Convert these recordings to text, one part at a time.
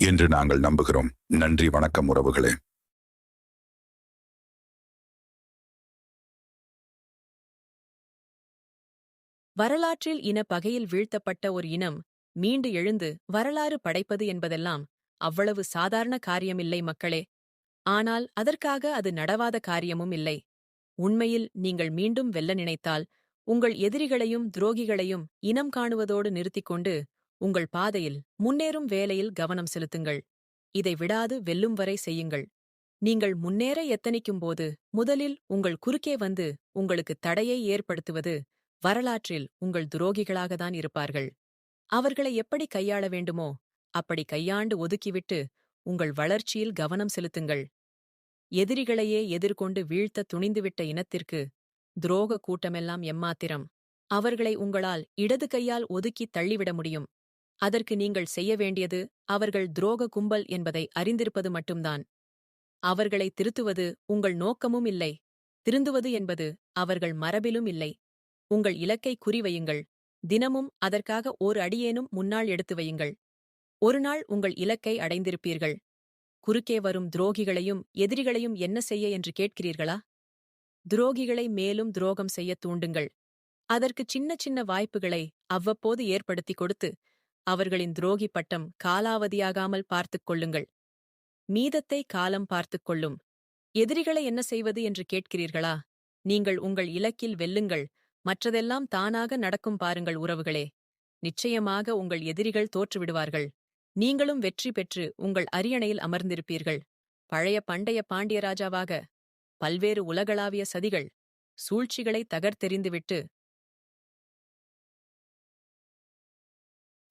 என்று நாங்கள் நம்புகிறோம். நன்றி வணக்கம் உறவுகளே. வரலாற்றில் இன பகையில் வீழ்த்தப்பட்ட ஒரு இனம் மீண்டு எழுந்து வரலாறு படைப்பது என்பதெல்லாம் அவ்வளவு சாதாரண காரியமில்லை மக்களே. ஆனால் அதற்காக அது நடவாத காரியமும் இல்லை. உண்மையில் நீங்கள் மீண்டும் வெல்ல நினைத்தால் உங்கள் எதிரிகளையும் துரோகிகளையும் இனம் காணுவதோடு நிறுத்திக் கொண்டு உங்கள் பாதையில் முன்னேறும் வேலையில் கவனம் செலுத்துங்கள். இதை விடாது வெல்லும் வரை செய்யுங்கள். நீங்கள் முன்னேற எத்தனிக்கும்போது முதலில் உங்கள் குறுக்கே வந்து உங்களுக்கு தடையை ஏற்படுத்துவது வரலாற்றில் உங்கள் துரோகிகளாகத்தான் இருப்பார்கள். அவர்களை எப்படி கையாள வேண்டுமோ அப்படி கையாண்டு ஒதுக்கிவிட்டு உங்கள் வளர்ச்சியில் கவனம் செலுத்துங்கள். எதிரிகளையே எதிர்கொண்டு வீழ்த்த துணிந்துவிட்ட இனத்திற்கு துரோக கூட்டமெல்லாம் எம்மாத்திரம்? அவர்களை உங்களால் இடது கையால் ஒதுக்கி தள்ளிவிட முடியும். அதற்கு நீங்கள் செய்ய வேண்டியது அவர்கள் துரோக கும்பல் என்பதை அறிந்திருப்பது மட்டும்தான். அவர்களை திருத்துவது உங்கள் நோக்கமும் இல்லை. திருந்துவது என்பது அவர்கள் மரபிலும் இல்லை. உங்கள் இலக்கை குறிவையுங்கள். தினமும் அதற்காக ஓர் அடியேனும் முன்னால் எடுத்து வையுங்கள். ஒருநாள் உங்கள் இலக்கை அடைந்திருப்பீர்கள். குறுக்கே வரும் துரோகிகளையும் எதிரிகளையும் என்ன செய்ய என்று கேட்கிறீர்களா? துரோகிகளை மேலும் துரோகம் செய்ய தூண்டுங்கள். அதற்கு சின்ன சின்ன வாய்ப்புகளை அவ்வப்போது ஏற்படுத்தி கொடுத்து அவர்களின் துரோகி பட்டம் காலாவதியாகாமல் பார்த்துக் கொள்ளுங்கள். மீதத்தை காலம் பார்த்துக் கொள்ளும். எதிரிகளை என்ன செய்வது என்று கேட்கிறீர்களா? நீங்கள் உங்கள் இலக்கில் வெல்லுங்கள். மற்றதெல்லாம் தானாக நடக்கும் பாருங்கள் உறவுகளே. நிச்சயமாக உங்கள் எதிரிகள் தோற்றுவிடுவார்கள். நீங்களும் வெற்றி பெற்று உங்கள் அரியணையில் அமர்ந்திருப்பீர்கள். பழைய பண்டைய பாண்டியராஜாவாக பல்வேறு உலகளாவிய சதிகள் சூழ்ச்சிகளை தகர்த்தெறிந்துவிட்டு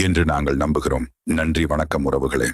என்று நாங்கள் நம்புகிறோம். நன்றி வணக்கம் உறவுகளே.